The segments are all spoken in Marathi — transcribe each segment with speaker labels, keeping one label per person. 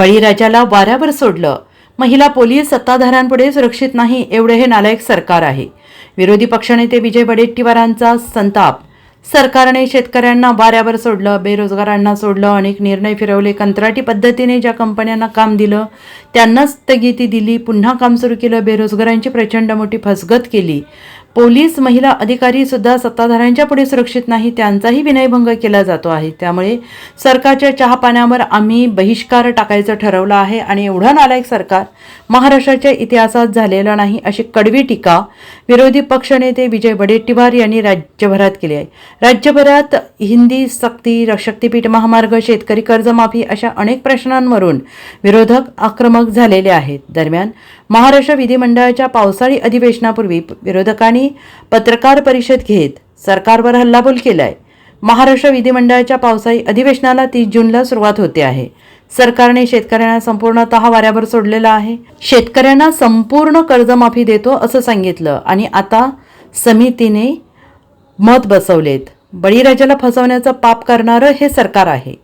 Speaker 1: बळीराजाला वाऱ्यावर सोडलं. महिला पोलीस सत्ताधाऱ्यांपुढे सुरक्षित नाही एवढे हे नालायक सरकार आहे. विरोधी पक्षनेते विजय वडेट्टीवारांचा संताप. सरकारने शेतकऱ्यांना वाऱ्यावर सोडलं बेरोजगारांना सोडलं अनेक निर्णय फिरवले. कंत्राटी पद्धतीने ज्या कंपन्यांना काम दिलं त्यांनाच स्थगिती दिली. पुन्हा काम सुरू केलं बेरोजगारांची प्रचंड मोठी फसगत केली. पोलीस महिला अधिकारी सुद्धा सत्ताधाऱ्यांच्या पुढे सुरक्षित नाही त्यांचाही विनयभंग केला जातो आहे. त्यामुळे सरकारच्या चहापाण्यावर आम्ही बहिष्कार टाकायचं ठरवलं आहे आणि एवढं नालायक सरकार महाराष्ट्राच्या इतिहासात झालेलं नाही अशी कडवी टीका विरोधी पक्षनेते विजय वडेट्टीवार यांनी राज्यभरात केली आहे. राज्यभरात हिंदी सक्ती शक्तीपीठ महामार्ग शेतकरी कर्जमाफी अशा अनेक प्रश्नांवरून विरोधक आक्रमक झालेले आहेत. दरम्यान महाराष्ट्र विधिमंडळाच्या पावसाळी अधिवेशनापूर्वी विरोधकांनी पत्रकार परिषद घेत सरकारवर हल्लाबोल केलाय. महाराष्ट्र विधिमंडळाच्या पावसाळी अधिवेशनाला तीस जूनला सुरुवात होते आहे. सरकारने शेतकऱ्यांना संपूर्णतः वाऱ्यावर सोडलेलं आहे. शेतकऱ्यांना संपूर्ण कर्जमाफी देतो असं सांगितलं आणि आता समितीने मत बसवलेत. बळीराजाला फसवण्याचं पाप करणारं हे सरकार आहे.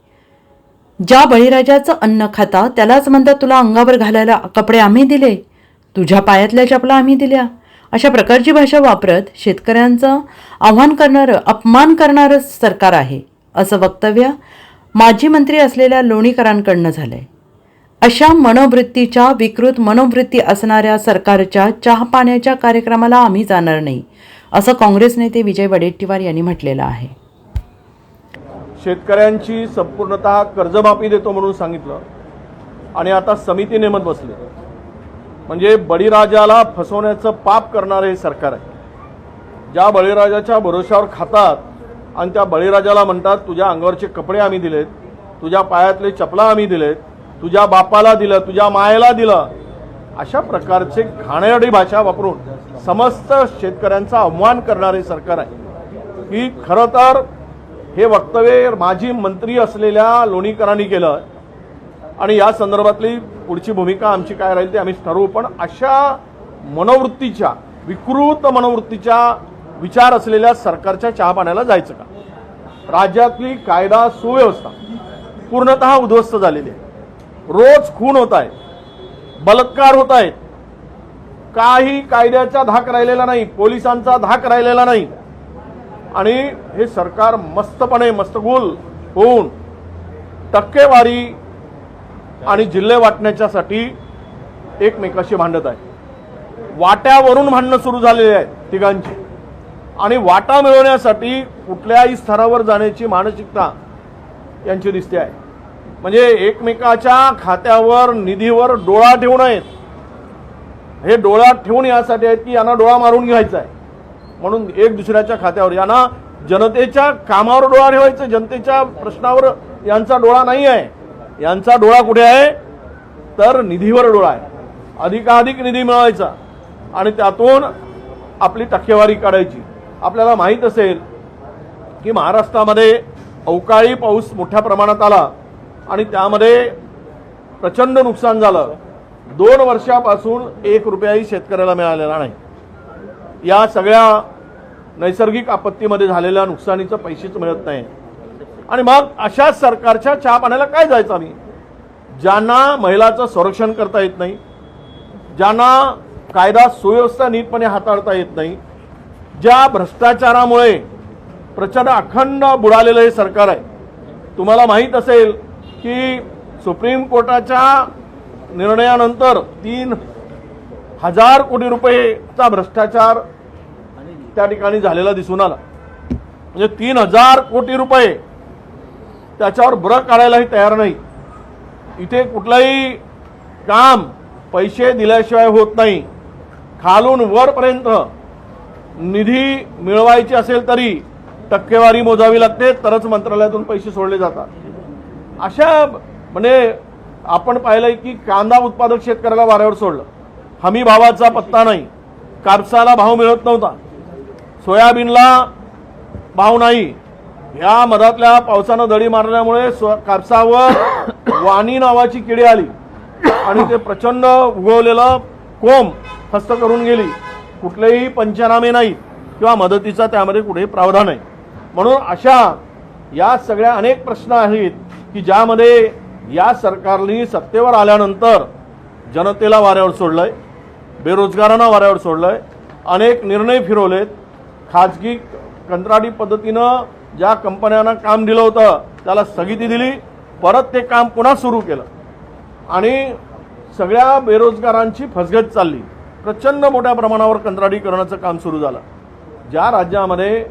Speaker 1: ज्या बळीराजाचं अन्न खाता त्यालाच म्हणतात तुला अंगावर घालायला कपडे आम्ही दिले. तुझ्या पायातल्या चपला आम्ही दिल्या. अशा प्रकारची भाषा वापरत शेतकऱ्यांचं आव्हान करणारं अपमान करणारं सरकार आहे असं वक्तव्य माजी मंत्री असलेल्या लोणीकरांकडनं झालंय. अशा मनोवृत्तीच्या विकृत मनोवृत्ती असणाऱ्या सरकारच्या चहापाण्याच्या कार्यक्रमाला आम्ही जाणार नाही असं काँग्रेस नेते विजय वडेट्टीवार यांनी म्हटलेलं आहे.
Speaker 2: शेतकऱ्यांची संपूर्णतः कर्जमाफी देतो म्हणून सांगितलं आणि आता समिती नेमत बसले. म्हणजे बळीराजाला फसवण्याचं पाप करणारे हे सरकार आहे. ज्या बळीराजाच्या भरोश्यावर खातात आणि त्या बळीराजाला म्हणतात तुझ्या अंगावरचे कपडे आम्ही दिलेत तुझ्या पायातले चपला आम्ही दिलेत तुझ्या बापाला दिलं तुझ्या मायेला दिलं. अशा प्रकारचे घाणेरडी भाषा वापरून समस्त शेतकऱ्यांचा अवमान करणारे सरकार आहे. की खरं तर हे वक्तव्य माजी मंत्री असलेल्या लोणीकरांनी केलं आणि या संदर्भातली पुढची भूमिका आमची काय राहील ते आम्ही ठरवू पण अशा मनोवृत्तीच्या विकृत मनोवृत्तीच्या विचार असलेल्या सरकारच्या चहापाण्याला जायचं का? राज्यातली कायदा सुव्यवस्था पूर्णतः उद्ध्वस्त झालेली आहे. रोज खून होत आहे बलात्कार होत आहेत. काही कायद्याचा धाक राहिलेला नाही पोलिसांचा धाक राहिलेला नाही. आणि हे सरकार मस्तपणे मस्तगुल होऊन टक्केवारी आणि जिल्हे वाटण्याच्यासाठी एकमेकाशी भांडत आहे. वाट्यावरून भांडणं सुरू झालेली आहेत तिघांची. आणि वाटा मिळवण्यासाठी कुठल्याही स्तरावर जाण्याची मानसिकता यांची दिसते आहे. म्हणजे एकमेकाच्या खात्यावर निधीवर डोळा ठेवून आहेत हे डोळा ठेवून यासाठी आहेत की यांना डोळा मारून घ्यायचा आहे. म्हणून एक दुसऱ्याच्या खात्यावर यांना जनतेच्या कामावर डोळा ठेवायचा जनतेच्या प्रश्नावर यांचा डोळा नाही आहे. यांचा डोळा कुठे आहे? तर निधीवर डोळा आहे. अधिकाधिक निधी मिळवायचा. आणि त्यातून आपली टक्केवारी काढायची. आपल्याला माहीत असेल की महाराष्ट्रामध्ये अवकाळी पाऊस मोठ्या प्रमाणात आला आणि त्यामध्ये प्रचंड नुकसान झालं. दोन वर्षापासून एक रुपयाही शेतकऱ्याला मिळालेला नाही. या सगळ्या नैसर्गिक आपत्तीमध्ये झालेल्या नुकसानीचं पैसेच मिळत नाही. आणि मग अशा सरकारच्या चहा पाण्याला काय जायचं आम्ही? ज्यांना महिलाचं संरक्षण करता येत नाही ज्यांना कायदा सुव्यवस्था नीटपणे हाताळता येत नाही ज्या भ्रष्टाचारामुळे प्रचंड अखंड बुडालेलं हे सरकार आहे. तुम्हाला माहीत असेल की सुप्रीम कोर्टाच्या निर्णयानंतर तीन हजार कोटी रुपयेचा भ्रष्टाचार त्या ठिकाणी झालेला दिसून आला. म्हणजे तीन हजार कोटी रुपये त्याच्यावर ब्र काढायलाही तयार नाही. इथे कुठलंही काम पैसे दिल्याशिवाय होत नाही. खालून वरपर्यंत निधी मिळवायची असेल तरी टक्केवारी मोजावी लागते तरच मंत्रालयातून पैसे सोडले जातात. अशा म्हणजे आपण पाहिलंय की कांदा उत्पादक शेतकऱ्याला वाऱ्यावर सोडलं. हमी भावाचा पत्ता नाही. कापसाला भाव मिळत नव्हता. सोयाबीनला भाव नाही. या मधातल्या पावसानं दडी मारल्यामुळे स्व कापसावर वाणी नावाची किडी आली. आणि ते प्रचंड उगवलेलं कोंब हस्त करून गेली. कुठलेही पंचनामे नाहीत किंवा मदतीचा त्यामध्ये कुठेही प्रावधान आहे म्हणून अशा या सगळ्या अनेक प्रश्न आहेत की ज्यामध्ये या सरकारने सत्तेवर आल्यानंतर जनतेला वाऱ्यावर सोडलंय बेरोजगारांना वाऱ्यावर सोडलंय अनेक निर्णय फिरवलेत. खाजगी कंत्राटी पद्धतीनं ज्या कंपन्यांना काम दिलं होतं त्याला स्थगिती दिली परत ते काम पुन्हा सुरू केलं. आणि सगळ्या बेरोजगारांची फसगत चालली. प्रचंड मोठ्या प्रमाणावर कंत्राटीकरणाचं काम सुरू झालं. ज्या राज्यामध्ये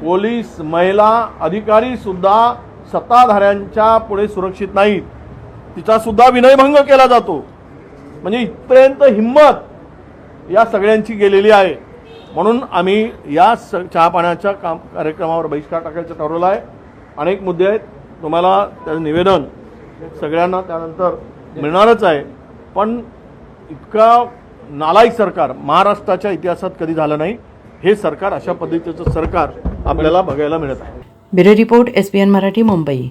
Speaker 2: पोलीस महिला अधिकारीसुद्धा सत्ताधाऱ्यांच्या पुढे सुरक्षित नाहीत तिचासुद्धा विनयभंग केला जातो. म्हणजे इथपर्यंत हिंमत या सगळ्यांची गेलेली आहे. म्हणून आम्ही या स चहापाण्याच्या काम कार्यक्रमावर बहिष्कार टाकायचं ठरवलं आहे. अनेक मुद्दे आहेत. तुम्हाला त्याचं निवेदन सगळ्यांना त्यानंतर मिळणारच आहे. पण इतका नालायक सरकार महाराष्ट्राच्या इतिहासात कधी झालं नाही हे सरकार अशा पद्धतीचं सरकार आपल्याला बघायला मिळत आहे.
Speaker 1: Bureau report S P N Marathi Mumbai.